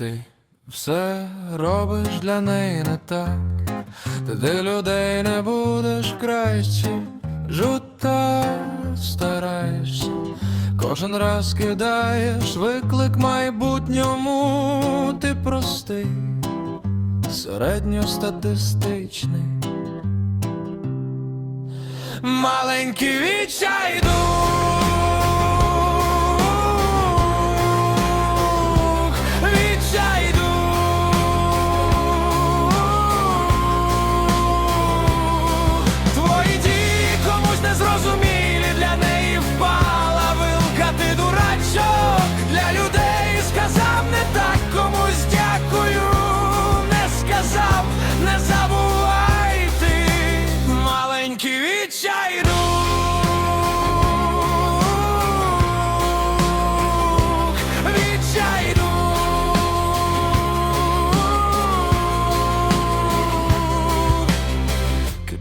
Ти. Все робиш для неї не так, ти людей не будеш краще, жута стараєшся, кожен раз кидаєш виклик майбутньому, ти простий, середньостатистичний. Маленький відчайдух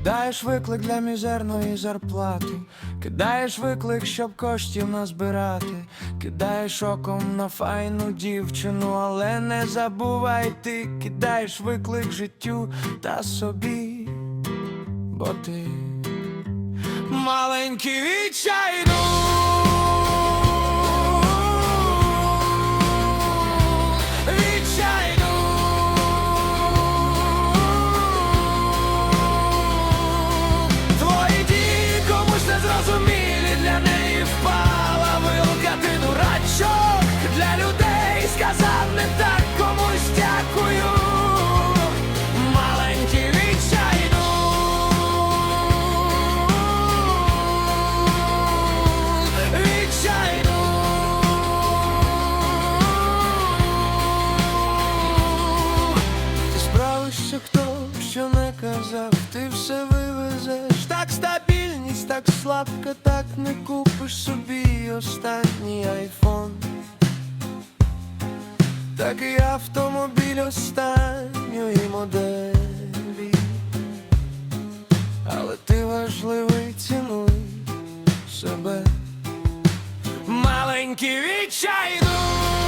Кидаєш виклик для мізерної зарплати, кидаєш виклик, щоб коштів назбирати, кидаєш оком на файну дівчину, але не забувай ти, кидаєш виклик життю та собі, бо ти маленький відчайдух, стабільність, так слабка, так не купиш собі останній айфон. Так і автомобіль останньої моделі, але ти важливий цінуй себе. Маленький відчайдух